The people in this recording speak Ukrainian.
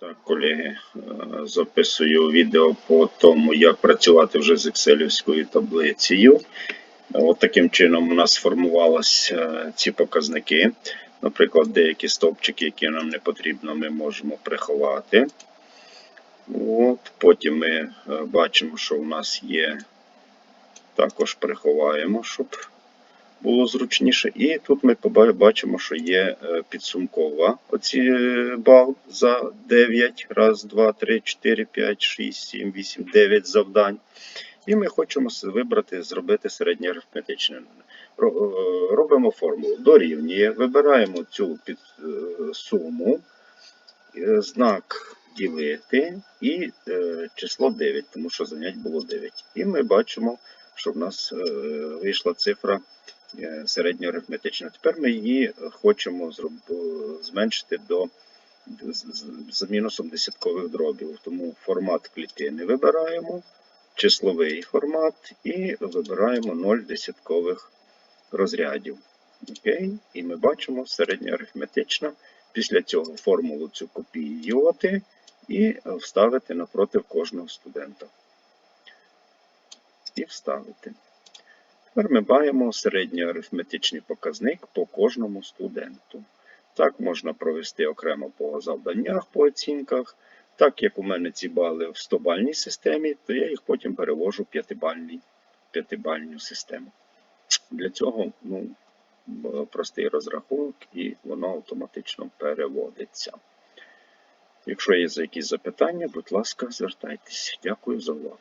Так, колеги, е, записую відео по тому, як працювати вже з екселівською таблицею. От таким чином у нас сформувалися ці показники. Наприклад, деякі стовпчики, які нам не потрібно, ми можемо приховати. От, потім ми е, бачимо, що у нас є, також приховаємо, щоб було зручніше. І тут ми бачимо, що є е, підсумкова оці е, бал за 9, раз, 2, 3, 4, 5, 6, 7, 8, 9 завдань. І ми хочемо вибрати, зробити середнє арифметичне. Робимо формулу. Дорівнює, вибираємо цю під, е, суму, знак ділити і число 9, тому що занять було 9. І ми бачимо, що в нас вийшла цифра середньоарифметична. Тепер ми її хочемо е, зменшити до з- мінусом десяткових дробів. Тому формат клітини вибираємо, числовий формат і вибираємо 0 десяткових розрядів. Окей? І ми бачимо середньоарифметична. Після цього формулу цю копіювати і вставити напроти кожного студента. І вставити. Тепер ми маємо середньоарифметичний показник по кожному студенту. Так можна провести окремо по завданнях, по оцінках. Так як у мене ці бали в 100-бальній системі, то я їх потім перевожу в 5-бальний, 5-бальну систему. Для цього ну, простий розрахунок і воно автоматично переводиться. Якщо є якісь запитання, будь ласка, звертайтеся. Дякую за увагу.